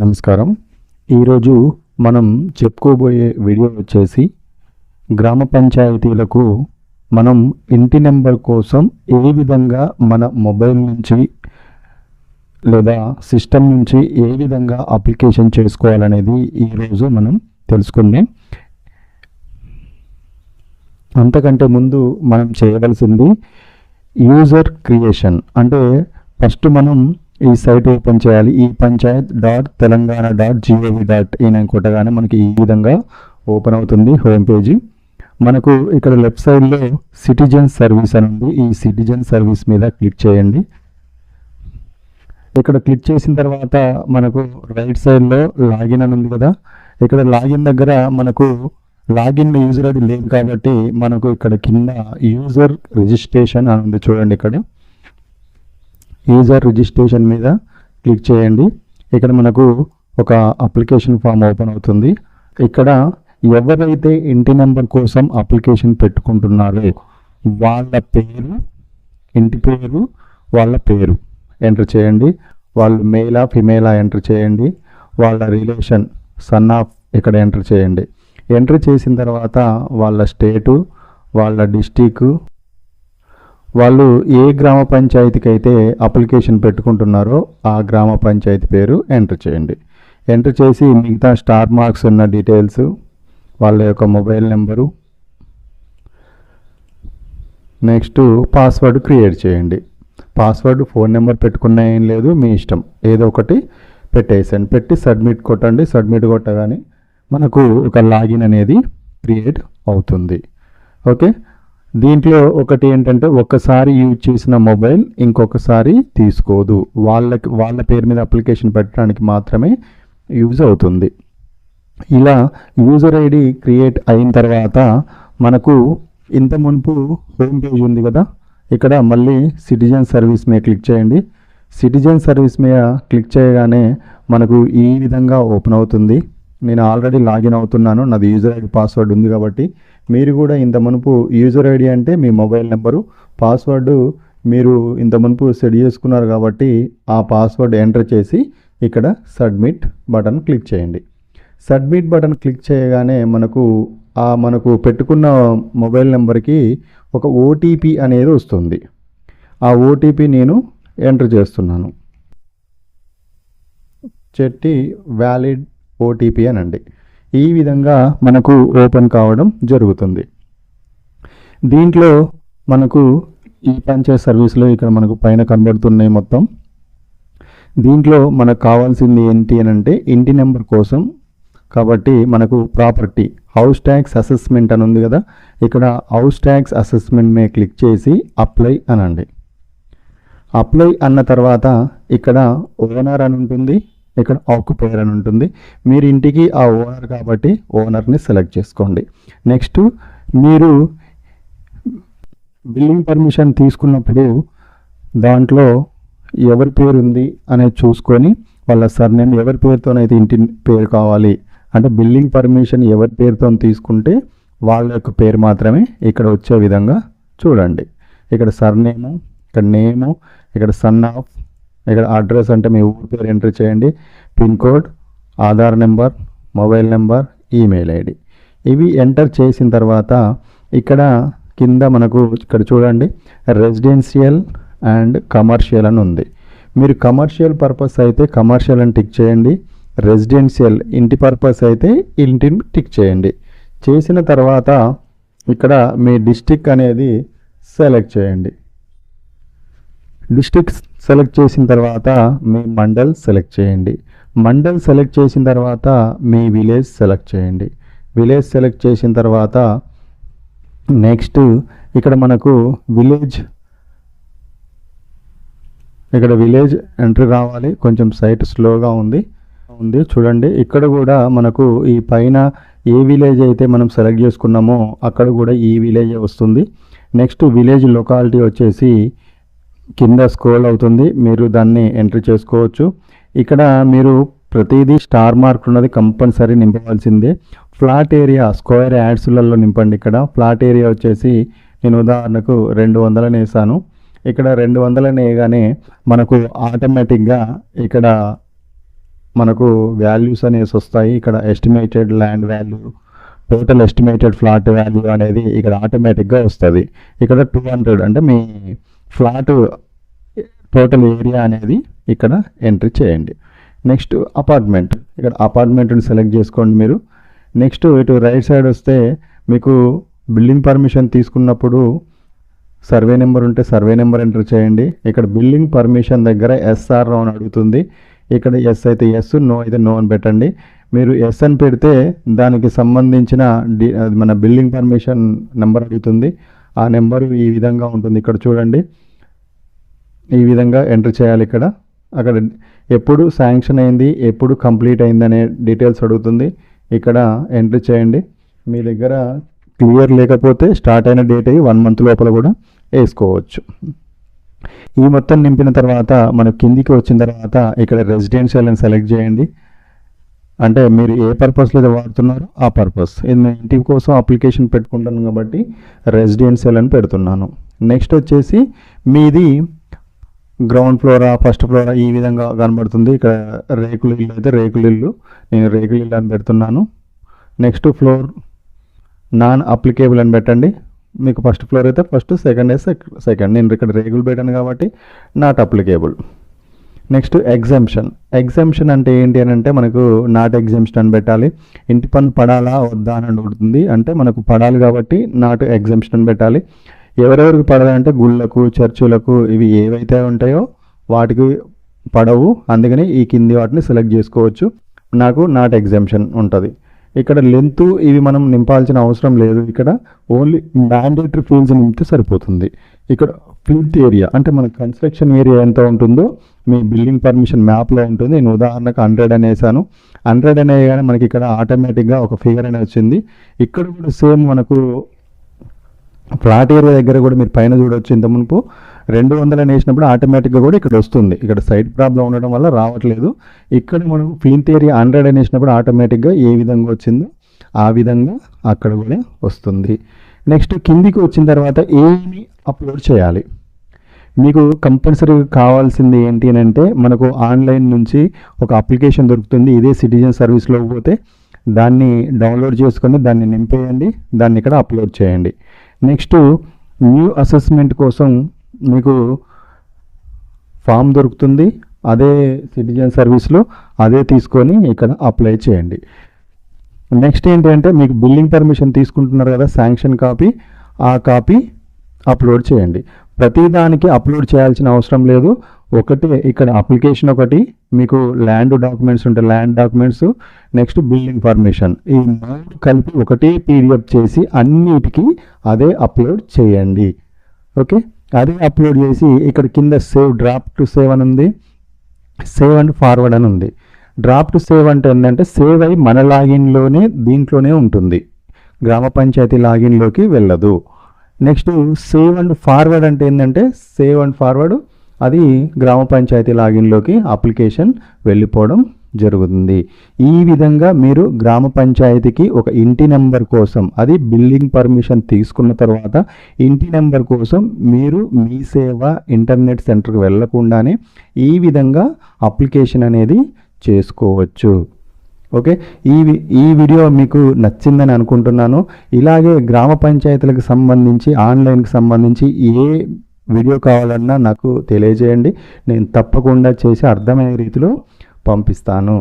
నమస్కారం. ఈరోజు మనం చెప్పుకోబోయే వీడియో వచ్చేసి గ్రామ పంచాయతీలకు మనం ఇంటి నెంబర్ కోసం ఏ విధంగా మన మొబైల్ నుంచి లేదా సిస్టమ్ నుంచి ఏ విధంగా అప్లికేషన్ చేసుకోవాలనేది ఈరోజు మనం తెలుసుకుందాం. అంతకంటే ముందు మనం చేయవలసింది యూజర్ క్రియేషన్. అంటే ఫస్ట్ మనం ఈ సైట్ ఓపెన్ చేయాలి. ఈ panchayat dot Telangana dot gov dot in అని కొట్టగానే మనకి ఈ విధంగా ఓపెన్ అవుతుంది హోమ్ పేజీ. మనకు ఇక్కడ లెఫ్ట్ సైడ్లో సిటిజన్ సర్వీస్ అని ఉంది. ఈ సిటిజన్ సర్వీస్ మీద క్లిక్ చేయండి. ఇక్కడ క్లిక్ చేసిన తర్వాత మనకు రైట్ సైడ్లో లాగిన్ అని ఉంది కదా. ఇక్కడ లాగిన్ దగ్గర మనకు లాగిన్ యూజర్ అది లేదు కాబట్టి మనకు ఇక్కడ కింద యూజర్ రిజిస్ట్రేషన్ అని ఉంది చూడండి ఇక్కడ. యూజర్ రిజిస్ట్రేషన్ మీద క్లిక్ చేయండి. ఇక్కడ మనకు ఒక అప్లికేషన్ ఫామ్ ఓపెన్ అవుతుంది. ఇక్కడ ఎవరైతే ఇంటి నెంబర్ కోసం అప్లికేషన్ పెట్టుకుంటున్నారో వాళ్ళ పేరు ఇంటి పేరు వాళ్ళ పేరు ఎంటర్ చేయండి. వాళ్ళు మేలా ఫిమేలా ఎంటర్ చేయండి. వాళ్ళ రిలేషన్ సన్ ఆఫ్ ఇక్కడ ఎంటర్ చేయండి. ఎంటర్ చేసిన తర్వాత వాళ్ళ స్టేటు వాళ్ళ డిస్టిక్ వాళ్ళు ఏ గ్రామ పంచాయతీకి అయితే అప్లికేషన్ పెట్టుకుంటున్నారో ఆ గ్రామ పంచాయతీ పేరు ఎంటర్ చేయండి. ఎంటర్ చేసి మిగతా స్టార్ మార్క్స్ ఉన్న డీటెయిల్స్ వాళ్ళ యొక్క mobile number next password create చేయండి. పాస్వర్డ్ ఫోన్ నెంబర్ పెట్టుకున్నా ఏం లేదు మీ ఇష్టం. ఏదో ఒకటి పెట్టేసండి పెట్టి సబ్మిట్ కొట్టండి. సబ్మిట్ కొట్టగానే మనకు ఒక లాగిన్ అనేది క్రియేట్ అవుతుంది. ఓకే? దీంట్లో ఒకటి ఏంటంటే ఒక్కసారి యూజ్ చేసిన మొబైల్ ఇంకొకసారి తీసుకోదు. వాళ్ళకి వాళ్ళ పేరు మీద అప్లికేషన్ పెట్టడానికి మాత్రమే యూజ్ అవుతుంది. ఇలా యూజర్ ఐడి క్రియేట్ అయిన తర్వాత మనకు ఇంత మునుపు హోమ్ పేజ్ ఉంది కదా? ఇక్కడ మళ్ళీ సిటిజన్ సర్వీస్ మీద క్లిక్ చేయండి. సిటిజన్ సర్వీస్ మీద క్లిక్ చేయగానే మనకు ఈ విధంగా ఓపెన్ అవుతుంది. నేను ఆల్రెడీ లాగిన్ అవుతున్నాను. నాది యూజర్ ఐడి పాస్వర్డ్ ఉంది కాబట్టి మీరు కూడా ఇంత మునుపు యూజర్ ఐడి అంటే మీ మొబైల్ నెంబరు పాస్వర్డ్ మీరు ఇంత మునుపు సెట్ చేసుకున్నారు కాబట్టి ఆ పాస్వర్డ్ ఎంటర్ చేసి ఇక్కడ సబ్మిట్ బటన్ క్లిక్ చేయండి. సబ్మిట్ బటన్ క్లిక్ చేయగానే మనకు ఆ మనకు పెట్టుకున్న మొబైల్ నెంబర్కి ఒక ఓటీపీ అనేది వస్తుంది. ఆ ఓటీపీ నేను ఎంటర్ చేస్తున్నాను. చెట్టి వ్యాలిడ్ ఓటీపీ అనండి. ఈ విధంగా మనకు ఓపెన్ కావడం జరుగుతుంది. దీంట్లో మనకు ఈ పంచాయత్ సర్వీస్లో ఇక్కడ మనకు పైన కనబడుతున్నాయి మొత్తం. దీంట్లో మనకు కావాల్సింది ఏంటి అని అంటే ఇంటి నెంబర్ కోసం కాబట్టి మనకు ప్రాపర్టీ హౌస్ ట్యాక్స్ అసెస్మెంట్ అని ఉంది కదా ఇక్కడ హౌస్ ట్యాక్స్ అసెస్మెంట్ మీద క్లిక్ చేసి అప్లై అనండి. అప్లై అన్న తర్వాత ఇక్కడ ఓనర్ అని ఉంటుంది ఇక్కడ ఆక్యుపైర్ అని ఉంటుంది. మీరు ఇంటికి ఆ ఓనర్ కాబట్టి ఓనర్ని సెలెక్ట్ చేసుకోండి. నెక్స్ట్ మీరు బిల్లింగ్ పర్మిషన్ తీసుకున్నప్పుడు దాంట్లో ఎవరి పేరు ఉంది అనేది చూసుకొని వాళ్ళ సర్నేమ్ ఎవరి పేరుతోనైతే ఇంటి పేరు కావాలి అంటే బిల్లింగ్ పర్మిషన్ ఎవరి పేరుతో తీసుకుంటే వాళ్ళ యొక్క పేరు మాత్రమే ఇక్కడ వచ్చే విధంగా చూడండి. ఇక్కడ సర్నేము ఇక్కడ నేము ఇక్కడ సన్ ఆఫ్ ఇక్కడ అడ్రస్ అంటే మీ ఊరి పేరు ఎంటర్ చేయండి. Pin code Aadhaar number mobile number email ID. ఇవి ఎంటర్ చేసిన తర్వాత ఇక్కడ కింద మనకు ఇక్కడ చూడండి. రెసిడెన్షియల్ అండ్ కమర్షియల్ అని ఉంది. మీరు కమర్షియల్ పర్పస్ అయితే కమర్షియల్ అని టిక్ చేయండి. రెసిడెన్షియల్ ఇంటి పర్పస్ అయితే ఇంటిని టిక్ చేయండి. చేసిన తర్వాత ఇక్కడ మీ డిస్టిక్ అనేది సెలెక్ట్ చేయండి. డిస్టిక్స్ సెలెక్ట్ చేసిన తర్వాత మీ మండల్ సెలెక్ట్ చేయండి. మండల్ సెలెక్ట్ చేసిన తర్వాత మీ విలేజ్ సెలెక్ట్ చేయండి. విలేజ్ సెలెక్ట్ చేసిన తర్వాత నెక్స్ట్ ఇక్కడ మనకు విలేజ్ ఇక్కడ విలేజ్ ఎంట్రీ రావాలి. కొంచెం సైట్ స్లోగా ఉంది. ఉంది చూడండి. ఇక్కడ కూడా మనకు ఈ పైన ఏ విలేజ్ అయితే మనం సెలెక్ట్ చేసుకున్నామో అక్కడ కూడా ఈ విలేజ్ వస్తుంది. నెక్స్ట్ విలేజ్ లొకాలిటీ వచ్చేసి కింద స్క్రోల్ అవుతుంది. మీరు దాన్ని ఎంట్రీ చేసుకోవచ్చు. ఇక్కడ మీరు ప్రతిదీ స్టార్ మార్క్ ఉన్నది కంపల్సరీ నింపవలసిందే. ఫ్లాట్ ఏరియా స్క్వేర్ యాడ్స్లలో నింపండి ఇక్కడ. ఫ్లాట్ ఏరియా వచ్చేసి నేను ఉదాహరణకు రెండు వందలని వేసాను. ఇక్కడ రెండు వందలని వేయగానే మనకు ఆటోమేటిక్గా ఇక్కడ మనకు వాల్యూస్ అనేసి వస్తాయి. ఇక్కడ estimated land value total estimated flat value అనేది ఇక్కడ ఆటోమేటిక్గా వస్తుంది. ఇక్కడ టూ హండ్రెడ్ అంటే మీ ఫ్లాట్ టోటల్ ఏరియా అనేది ఇక్కడ ఎంట్రీ చేయండి. Next apartment. ఇక్కడ అపార్ట్మెంట్ని సెలెక్ట్ చేసుకోండి మీరు. నెక్స్ట్ ఇటు రైట్ సైడ్ వస్తే మీకు బిల్డింగ్ పర్మిషన్ తీసుకున్నప్పుడు సర్వే నెంబర్ ఉంటే సర్వే నెంబర్ ఎంటర్ చేయండి. ఇక్కడ బిల్డింగ్ పర్మిషన్ దగ్గర ఎస్ఆర్ అని అడుగుతుంది. ఇక్కడ ఎస్ అయితే ఎస్ నో అయితే నో అని పెట్టండి. మీరు ఎస్ అని పెడితే దానికి సంబంధించిన మన బిల్డింగ్ పర్మిషన్ నెంబర్ అడుగుతుంది. ఆ నెంబర్ ఈ విధంగా ఉంటుంది. ఇక్కడ చూడండి. ఈ విధంగా ఎంటర్ చేయాలి ఇక్కడ. అక్కడ ఎప్పుడు శాంక్షన్ అయింది ఎప్పుడు కంప్లీట్ అయింది అనే డీటెయిల్స్ అడుగుతుంది. ఇక్కడ ఎంట్రీ చేయండి. మీ దగ్గర క్లియర్ లేకపోతే స్టార్ట్ అయిన డేట్ అయ్యి వన్ మంత్ లోపల కూడా వేసుకోవచ్చు. ఈ మొత్తం నింపిన తర్వాత మనం కిందికి వచ్చిన తర్వాత ఇక్కడ రెసిడెన్షియల్ అని సెలెక్ట్ చేయండి. అంటే మీరు ఏ పర్పస్లో అయితే వాడుతున్నారో ఆ పర్పస్ ఇది నేను ఇంటి కోసం అప్లికేషన్ పెట్టుకుంటాను కాబట్టి రెసిడెన్షియల్ అని పెడుతున్నాను. నెక్స్ట్ వచ్చేసి మీది గ్రౌండ్ ఫ్లోరా ఫస్ట్ ఫ్లోరా ఈ విధంగా కనబడుతుంది. ఇక్కడ రేకుల ఇల్లు అయితే రేకుల ఇల్లు. నేను రేకుల ఇల్లు అని పెడుతున్నాను. నెక్స్ట్ ఫ్లోర్ నాన్ అప్లికేబుల్ అని పెట్టండి. మీకు ఫస్ట్ ఫ్లోర్ అయితే ఫస్ట్ సెకండ్ అయితే సెకండ్ నేను ఇక్కడ రేకులు పెట్టాను కాబట్టి not applicable next exemption exemption అంటే ఏంటి అని అంటే మనకు నాట్ ఎగ్జామ్షన్ అని పెట్టాలి. ఇంటి పన్ను పడాలా వద్దా అని అడుగుతుంది. అంటే మనకు పడాలి కాబట్టి నాట్ ఎగ్జామ్షన్ అని పెట్టాలి. ఎవరెవరికి పడాలంటే గుళ్ళకు చర్చులకు ఇవి ఏవైతే ఉంటాయో వాటికి పడవు. అందుకని ఈ కింది వాటిని సెలెక్ట్ చేసుకోవచ్చు. నాకు నాట్ ఎగ్జామ్షన్ ఉంటుంది. ఇక్కడ లెంత్ ఇవి మనం నింపాల్సిన అవసరం లేదు. ఇక్కడ ఓన్లీ మ్యాండేటరీ ఫీల్డ్స్ నింపితే సరిపోతుంది. ఇక్కడ ఫిల్త్ ఏరియా అంటే మన కన్స్ట్రక్షన్ ఏరియా ఎంత ఉంటుందో మీ బిల్డింగ్ పర్మిషన్ మ్యాప్లో ఉంటుంది? నేను ఉదాహరణకు హండ్రెడ్ అనేసాను. హండ్రెడ్ అనే కానీ మనకి ఇక్కడ ఆటోమేటిక్గా ఒక ఫిగర్ అనేది వచ్చింది. ఇక్కడ కూడా సేమ్ మనకు ఫ్లాట్ ఏరియా దగ్గర కూడా మీరు పైన చూడొచ్చు ఇంత మునుపు. రెండు వందలు అనేసినప్పుడు వేసినప్పుడు ఆటోమేటిక్గా కూడా ఇక్కడ వస్తుంది. ఇక్కడ సైడ్ ప్రాబ్లం ఉండడం వల్ల రావట్లేదు. ఇక్కడ మనం ఫీన్ థియరీ హండ్రెడ్ అని వేసినప్పుడు ఆటోమేటిక్గా ఏ విధంగా వచ్చిందో ఆ విధంగా అక్కడ కూడా వస్తుంది. నెక్స్ట్ కిందికి వచ్చిన తర్వాత ఏమి అప్లోడ్ చేయాలి? మీకు కంపల్సరీ కావాల్సింది ఏంటి అని అంటే మనకు ఆన్లైన్ నుంచి ఒక అప్లికేషన్ దొరుకుతుంది. ఇదే సిటిజన్ సర్వీస్లో పోతే దాన్ని డౌన్లోడ్ చేసుకొని దాన్ని నింపేయండి. దాన్ని ఇక్కడ అప్లోడ్ చేయండి. నెక్స్ట్ న్యూ అసెస్మెంట్ కోసం మీకు ఫామ్ దొరుకుతుంది అదే సిటిజన్ సర్వీస్లో అదే తీసుకొని ఇక్కడ అప్లై చేయండి. నెక్స్ట్ ఏంటంటే మీకు బిల్డింగ్ పర్మిషన్ తీసుకుంటున్నారు కదా శాంక్షన్ కాపీ ఆ కాపీ అప్లోడ్ చేయండి. ప్రతి దానికి అప్లోడ్ చేయాల్సిన అవసరం లేదు. ఒకటి ఇక్కడ అప్లికేషన్ ఒకటి మీకు ల్యాండ్ డాక్యుమెంట్స్ ఉంటాయి. Land documents next building permission. ఈ మూడు కలిపి ఒకటే పీడిఎఫ్ చేసి అన్నిటికీ అదే అప్లోడ్ చేయండి. ఓకే? అదే అప్లోడ్ చేసి ఇక్కడ కింద సేవ్ డ్రాప్ టు సేవ్ అని ఉంది. సేవ్ అండ్ ఫార్వర్డ్ అని ఉంది. డ్రాప్ టు సేవ్ అంటే ఏంటంటే సేవ్ అయి మన లాగిన్లోనే దీంట్లోనే ఉంటుంది. గ్రామ పంచాయతీ లాగిన్లోకి వెళ్ళదు. నెక్స్ట్ సేవ్ అండ్ ఫార్వర్డ్ అంటే ఏంటంటే సేవ్ అండ్ ఫార్వర్డ్ అది గ్రామ పంచాయతీ లాగిన్లోకి అప్లికేషన్ వెళ్ళిపోవడం జరుగుతుంది. ఈ విధంగా మీరు గ్రామ పంచాయతీకి ఒక ఇంటి నెంబర్ కోసం అది బిల్డింగ్ పర్మిషన్ తీసుకున్న తర్వాత ఇంటి నెంబర్ కోసం మీరు మీ సేవ ఇంటర్నెట్ సెంటర్కి వెళ్ళకుండానే ఈ విధంగా అప్లికేషన్ అనేది చేసుకోవచ్చు. ఓకే? ఈ ఈ వీడియో మీకు నచ్చిందని అనుకుంటున్నాను. ఇలాగే గ్రామ పంచాయతీలకు సంబంధించి ఆన్లైన్కి సంబంధించి ఏ వీడియో కావాలన్నా నాకు తెలియజేయండి. నేను తప్పకుండా చేసి అర్థమయ్యే రీతిలో పంపిస్తాను.